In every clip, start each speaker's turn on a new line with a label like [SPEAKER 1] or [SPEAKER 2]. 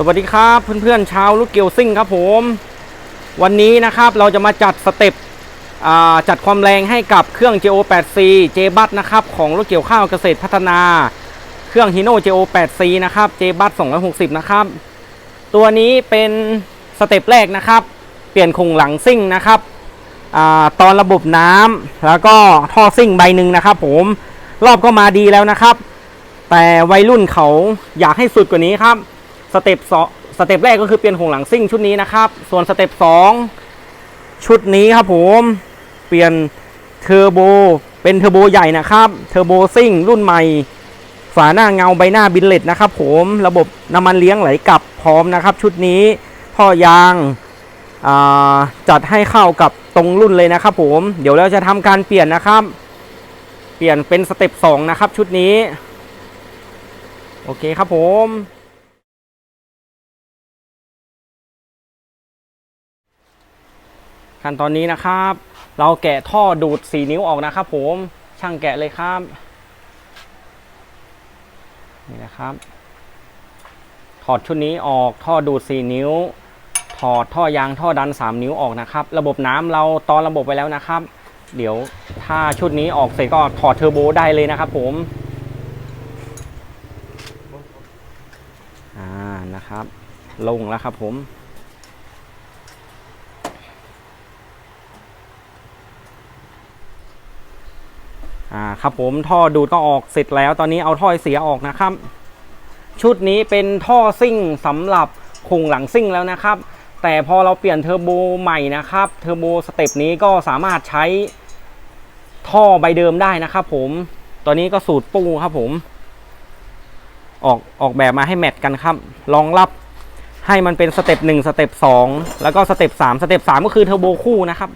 [SPEAKER 1] สวัสดีครับเพื่อนๆชาวลูกเกียวซิ่งครับผม วันนี้นะครับเราจะมาจัดสเต็ปจัดความแรงให้กับเครื่อง JO8C J b u s นะครับของรถเกี่ยวข้าวเกษตรพัฒนาเครื่อง Hino JO8C นะครับ J b u s 260 นะครับ ตัวนี้เป็นสเต็ปแรกนะครับ เปลี่ยนคงหลังซิ่งนะครับอตอนระบบน้ำแล้วก็ท่อซิ่งใบหนึ่งนะครับ ผมรอบก็มาดีแล้วนะครับ แต่วัยรุ่นเขาอยากให้สุดกว่านี้ครับ เต็ปสองสเต็ปแรกก็คือเปลี่ยนหงหลังซิ่งชุดนี้นะครับ ส่วนสเต็ปสองชุดนี้ครับผม เปลี่ยนเทอร์โบเป็นเทอร์โบใหญ่นะครับเทอร์โบซิ่งรุ่นใหม่ ฝาหน้าเงาใบหน้าบินเลตนะครับผมระบบน้ำมันเลี้ยงไหลกลับพร้อมนะครับ ชุดนี้ท่อยางาจัดให้เข้ากับตรงรุ่นเลยนะครับ ผมเดี๋ยวเราจะทำการเปลี่ยนนะครับ เปลี่ยนเป็นสเต็ปสองนะครับ ชุดนี้ โอเคครับผม ขั้นตอนนี้นะครับ เราแกะท่อดูด 4 นิ้วออกนะครับ ผมช่างแกะเลยครับ นี่นะครับ ถอดชุดนี้ออกท่อดูด 4 นิ้ว ถอดท่อยางท่อดัน 3 นิ้วออกนะครับ ระบบน้ำเราตอนระบบไปแล้วนะครับ เดี๋ยวถ้าชุดนี้ออกเสร็จก็ถอดเทอร์โบได้เลยนะครับ ผมอ่านะครับ ลงแล้วครับผม อ่าครับผมท่อดูดก็ออกเสร็จแล้วตอนนี้เอาท่อเสียออกนะครับ ชุดนี้เป็นท่อซิ่งสำหรับคงหลังซิ่งแล้วนะครับ แต่พอเราเปลี่ยนเทอร์โบใหม่นะครับเทอร์โบสเต็ปนี้ก็สามารถใช้ท่อใบเดิมได้นะครับผมตัวนี้ก็สูตรปูครับผม ออกออกแบบมาให้แมทกันครับรองรับให้มันเป็นสเต็ปหนึ่งสเต็ปสองแล้วก็สเต็ปสามสเต็ปสามก็คือเทอร์โบคู่นะครับ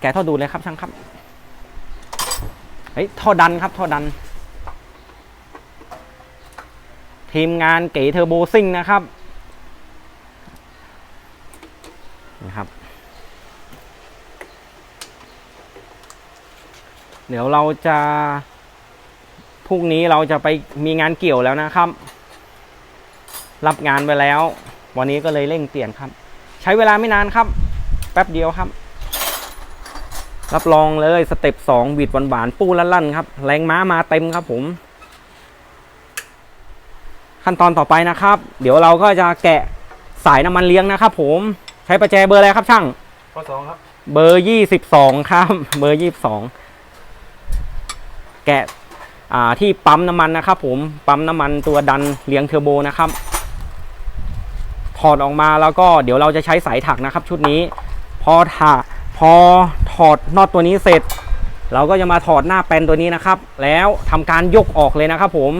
[SPEAKER 1] แกะท่อดูดเลยครับช่างครับ เฮ้ยท่อดันครับท่อดัน ทีมงานเก๋เทอร์โบซิ่งนะครับนะครับ เดี๋ยวเราจะพรุ่งนี้เราจะไปมีงานเกี่ยวแล้วนะครับ รับงานไปแล้ว วันนี้ก็เลยเร่งเปลี่ยนครับ ใช้เวลาไม่นานครับ แป๊บเดียวครับ รับรองเลยสเต็ปสองบิดหวานๆปูลั่นๆครับ แรงม้ามาเต็มครับผม ขั้นตอนต่อไปนะครับ เดี๋ยวเราก็จะแกะสายน้ำมันเลี้ยงนะครับผมใช้ประแจเบอร์อะไรครับช่าง
[SPEAKER 2] ข้อสองครับ
[SPEAKER 1] เบอร์ยี่สิบสองครับ เบอร์ยี่สิบสองแกะอ่าที่ปั๊มน้ำมันนะครับผมปั๊มน้ำมันตัวดันเลี้ยงเทอร์โบนะครับถอดออกมาแล้วก็เดี๋ยวเราจะใช้สายถักนะครับ ชุดนี้ พอถักพอถอดน็อตตัวนี้เสร็จ เราก็จะมาถอดหน้าแปนตัวนี้นะครับ แล้วทำการยกออกเลยนะครับผม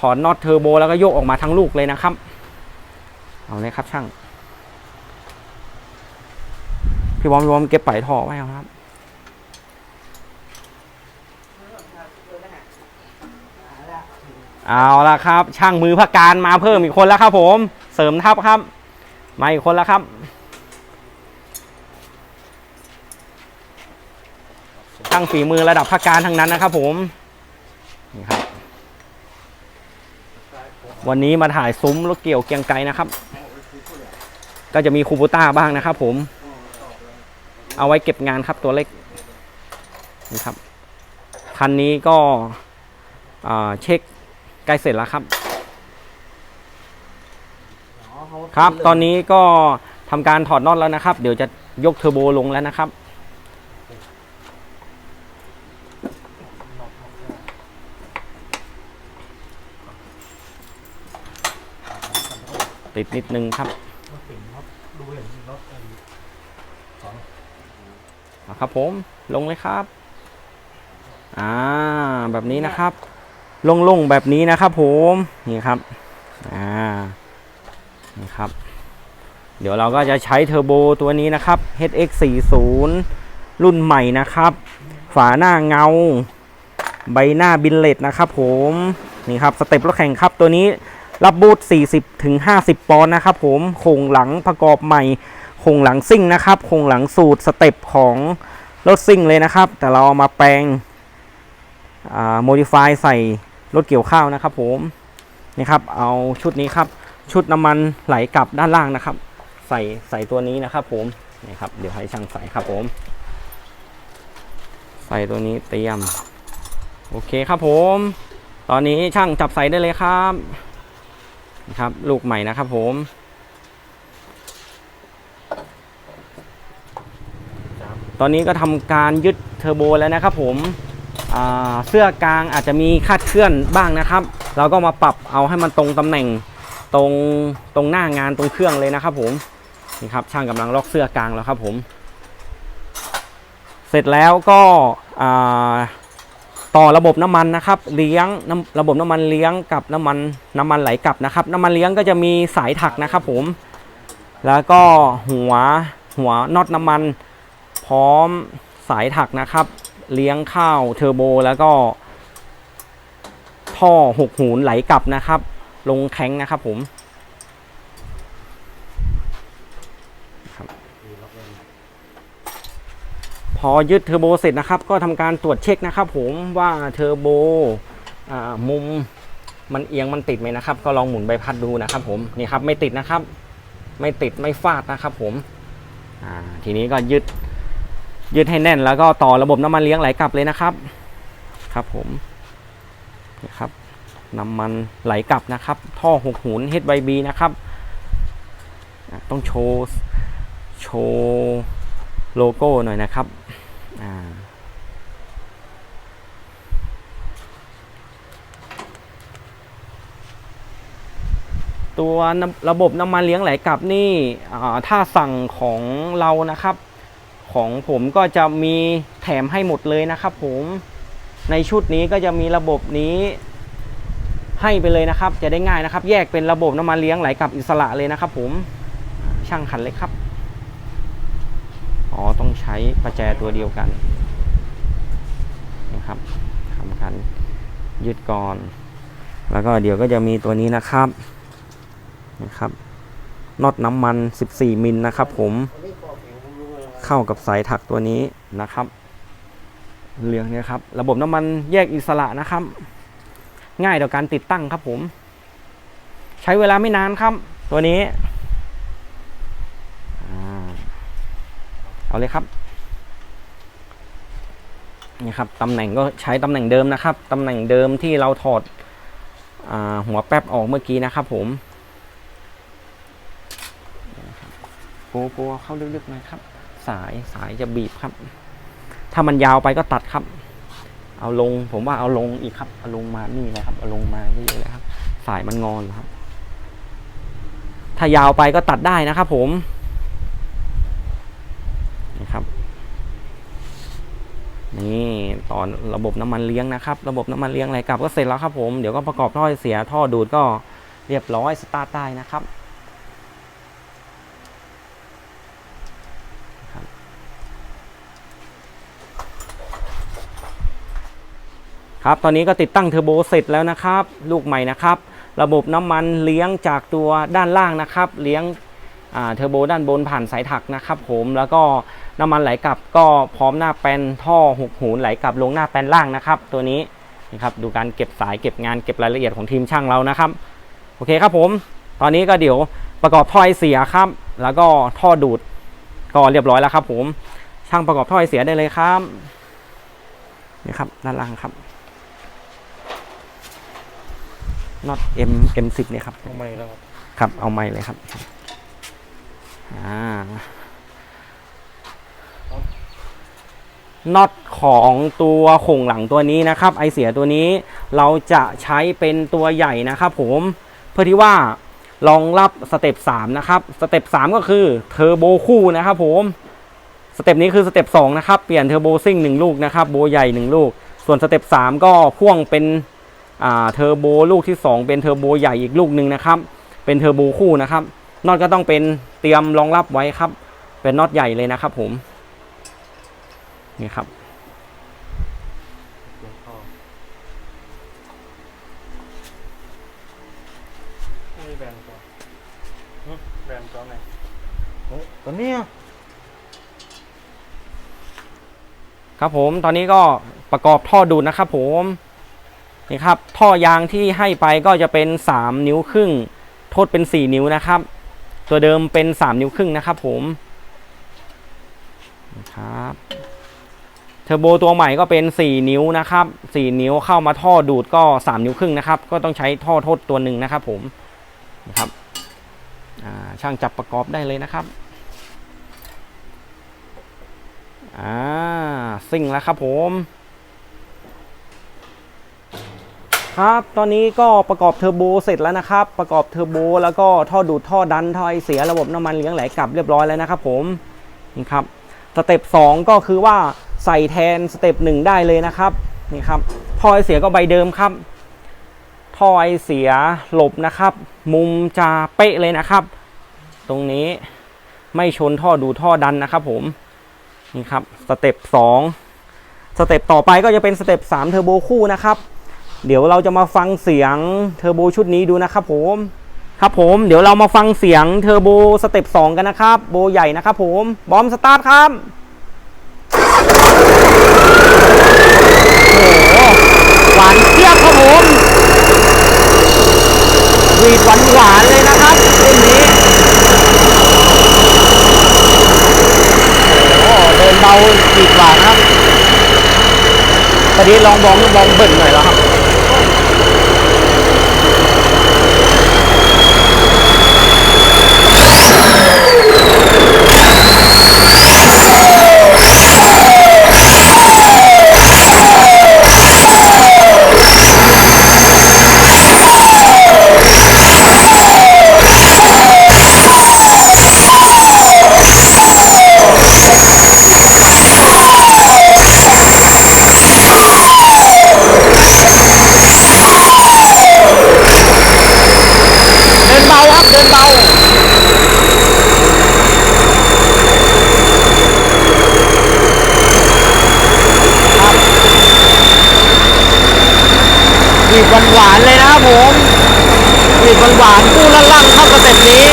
[SPEAKER 1] ถอดน็อตเทอร์โบแล้วก็ยกออกมาทั้งลูกเลยนะครับ เอาเลยครับช่าง พี่บอมพี่บอมเก็บไปท่อไว้ครับเอาละครับ ช่างมือพักการมาเพิ่มอีกคนแล้วครับผม เสริมทัพครับ มาอีกคนแล้วครับ ช่างฝีมือระดับพักการทั้งนั้นนะครับผมนี่ครับ วันนี้มาถ่ายซุ้มรถเกี่ยวเกียงไกนะครับ ก็จะมีคูบูต้าบ้างนะครับผม เอาไว้เก็บงานครับตัวเล็กนี่ครับคันนี้ก็เช็คใกล้เสร็จแล้วครับ ครับตอนนี้ก็ทำการถอดน็อตแล้วนะครับ เดี๋ยวจะยกเทอร์โบลงแล้วนะครับ ติดนิดนึงครับ
[SPEAKER 2] ดูเห็นรถ
[SPEAKER 1] เอาครับผมลงเลยครับอ่าแบบนี้นะครับลงๆแบบนี้นะครับผมนี่ครับอ่านี่ครับ เดี๋ยวเราก็จะใช้เทอร์โบตัวนี้นะครับ HX40 รุ่นใหม่นะครับ ฝาหน้าเงา ใบหน้าบินเลตนะครับผมนี่ครับสเต็ปรถแข่งครับตัวนี้ รับบูท40ถึง50 ปอนด์นะครับผมโครงหลังประกอบใหม่โครงหลังซิ่งนะครับโครงหลังสูตรสเต็ปของรถซิ่งเลยนะครับ แต่เราเอามาแปลงโมดิฟายใส่รถเกี่ยวข้าวนะครับผมนี่ครับเอาชุดนี้ครับ ชุดน้ำมันไหลกลับด้านล่างนะครับ ใส่ใส่ตัวนี้นะครับผมนี่ครับเดี๋ยวให้ช่างใส่ครับผม ใส่ตัวนี้เตรียม โอเคครับผม ตอนนี้ช่างจับใส่ได้เลยครับ นะครับ ลูกใหม่นะครับผมตอนนี้ก็ทำการยึดเทอร์โบแล้วนะครับผมอ่าเสื้อกลางอาจจะมีคาดเคลื่อนบ้างนะครับ เราก็มาปรับเอาให้มันตรงตำแหน่งตรงตรงหน้างานตรงเครื่องเลยนะครับผมนี่ครับช่างกำลังลอกเสื้อกลางแล้วครับผม เสร็จแล้วก็อ่า ต่อระบบน้ำมันนะครับเลี้ยงระบบน้ำมันเลี้ยงกับน้ำมันน้ำมันไหลกลับนะครับ น้ำมันเลี้ยงก็จะมีสายถักนะครับผม แล้วก็หัวหัวน็อตน้ำมัน พร้อมสายถักนะครับ เลี้ยงข้าวเทอร์โบแล้วก็ ท่อหกหูนไหลกลับนะครับ ลงแข้งนะครับผมครับพ อยึดเทอร์โบเสร็จนะครับ ก็ทำการตรวจเช็คนะครับ ผมว่าเทอร์โบมุมมันเอียงมันติดไหมนะครับ ก็ลองหมุนใบพัดดูนะครับ ผมนี่ครับไม่ติดนะครับ ไม่ติดไม่ฟาดนะครับ ผมทีนี้ก็ยึดยึดให้แน่นแล้วก็ต่อระบบน้ำมันเลี้ยงไหลกลับเลยนะครับ ครับผมนี่ครับน้ำมันไหลกลับนะครับ ท่อหกหูน HYB นะครับ ต้องโชว์โชว์โลโก้หน่อยนะครับ อ่าตัวระบบน้ำมันเลี้ยงไหลกลับนี่ถ้าสั่งของเรานะครับ ของผมก็จะมีแถมให้หมดเลยนะครับ ผมในชุดนี้ก็จะมีระบบนี้ให้ไปเลยนะครับ จะได้ง่ายนะครับ แยกเป็นระบบน้ำมันเลี้ยงไหลกลับอิสระเลยนะครับ ผมช่างขันเลยครับ ใช้ประแจตัวเดียวกันนะครับทำการยึดก่อน แล้วก็เดี๋ยวก็จะมีตัวนี้นะครับนะครับน็อตน้ำมัน 14 มิลนะครับ ผมเข้ากับสายถักตัวนี้นะครับเรียงเนี่ยครับ ระบบน้ำมันแยกอิสระนะครับ ง่ายต่อการติดตั้งครับผม ใช้เวลาไม่นานครับ ตัวนี้อ่า เอาเลยครับนี่ครับตำแหน่งก็ใช้ตำแหน่งเดิมนะครับตำแหน่งเดิมที่เราถอดอหัวแป๊บออกเมื่อกี้นะครับผมโปโปเข้าลึกๆหน่อยครับ สายสายจะบีบครับ ถ้ามันยาวไปก็ตัดครับ เอาลงผมว่าเอาลงอีกครับเอาลงมานี่เลยครับเอาลงมาเยอะๆเลยครับ สายมันงอนครับ ถ้ายาวไปก็ตัดได้นะครับผม นี่ครับ นี่ตอนระบบน้ำมันเลี้ยงนะครับ ระบบน้ำมันเลี้ยงอะไรกลับก็เสร็จแล้วครับผมเดี๋ยวก็ประกอบท่อเสียท่อดูดก็เรียบร้อยสตาร์ทได้นะครับครับตอนนี้ก็ติดตั้งเทอร์โบเสร็จแล้วนะครับ ลูกใหม่นะครับ ระบบน้ำมันเลี้ยงจากตัวด้านล่างนะครับ เลี้ยง เทอร์โบด้านบนผ่านสายถักนะครับผมแล้วก็น้ำมันไหลกลับก็พร้อมหน้าแปนท่อหกหูนไหลกลับลงหน้าแปนล่างนะครับ ตัวนี้นะครับดูการเก็บสายเก็บงานเก็บรายละเอียดของทีมช่างเรานะครับโอเคครับผม ตอนนี้ก็เดี๋ยวประกอบท่อไอเสียครับ แล้วก็ท่อดูดก็เรียบร้อยแล้วครับผมช่างประกอบท่อไอเสียได้เลยครับนี่ครับด้านล่างครับน็อต M M10 เนี่ยครับ
[SPEAKER 2] ทำไมแล้วครับ
[SPEAKER 1] ครับเอาไม้เลยครับอ่า น็อตของตัวโข่งหลังตัวนี้นะครับ ไอเสียตัวนี้เราจะใช้เป็นตัวใหญ่นะครับผมเพื่อที่ว่ารองรับสเต็ป3นะครับสเต็ป3ก็คือเทอร์โบคู่นะครับผมสเต็ปนี้คือสเต็ป2นะครับเปลี่ยนเทอร์โบซิ่ง1ลูกนะครับโบใหญ่ 1 ลูก ส่วนสเต็ป3ก็พ่วงเป็นเทอร์โบลูกที่ 2 เป็นเทอร์โบใหญ่อีกลูกหนึ่งนะครับ เป็นเทอร์โบคู่นะครับ น็อตก็ต้องเป็นเตรียมรองรับไว้ครับ เป็นน็อตใหญ่เลยนะครับ ผมนี่ครับ
[SPEAKER 2] เปลี่ยนท่อนี่แบนตัวหึแบนตัวไหนโอ้ตัวเนี้ย
[SPEAKER 1] ครับผมตอนนี้ก็ประกอบท่อดูดนะครับ ผมนี่ครับ ท่อยางที่ให้ไปก็จะเป็น 3 นิ้วครึ่ง โทษเป็น 4 นิ้วนะครับ ตัวเดิมเป็น 3 นิ้วครึ่งนะครับผมนะครับเทอร์โบตัวใหม่ก็เป็น 4 นิ้วนะครับ 4 นิ้วเข้ามาท่อดูดก็ 3 นิ้วครึ่งนะครับ ก็ต้องใช้ท่อทษตัวหนึ่งนะครับผมนะครับช่างจับประกอบได้เลยนะครับอ่าซิ่งแล้วครับผม ครับ ตอนนี้ก็ประกอบเทอร์โบเสร็จแล้วนะครับ ประกอบเทอร์โบแล้วก็ท่อดูดท่อดันท่อไอเสียระบบน้ำมันเลี้ยงไหลกลับเรียบร้อยแล้วนะครับผมนี่ครับสเต็ป2ก็คือว่าใส่แทนสเต็ป1ได้เลยนะครับนี่ครับท่อไอเสียก็ใบเดิมครับท่อไอเสียหลบนะครับ มุมจะเป๊ะเลยนะครับ ตรงนี้ไม่ชนท่อดูดท่อดันนะครับผมนี่ครับสเต็ป2สเต็ปต่อไปก็จะเป็นสเต็ป3เทอร์โบคู่นะครับ เดี๋ยวเราจะมาฟังเสียงเทอร์โบชุดนี้ดูนะครับผมครับผมเดี๋ยวเรามาฟังเสียงเทอร์โบสเต็ป2กันนะครับ โบใหญ่นะครับผม บอมสตาร์ทครับโอ้หหวานเทียบครับผมวีดหวานหวานเลยนะครับรุ่นนี้โอ้โหเดินเบาดีกว่าครับตอนนี้ลองบองบองเบิ่นหน่อยแล้วครับ เดินเบาครับ เดินเบา ครับ บีบหวานๆเลยนะครับผมบีบหวานๆกู้ลั่นๆเข้าสเต็ปนี้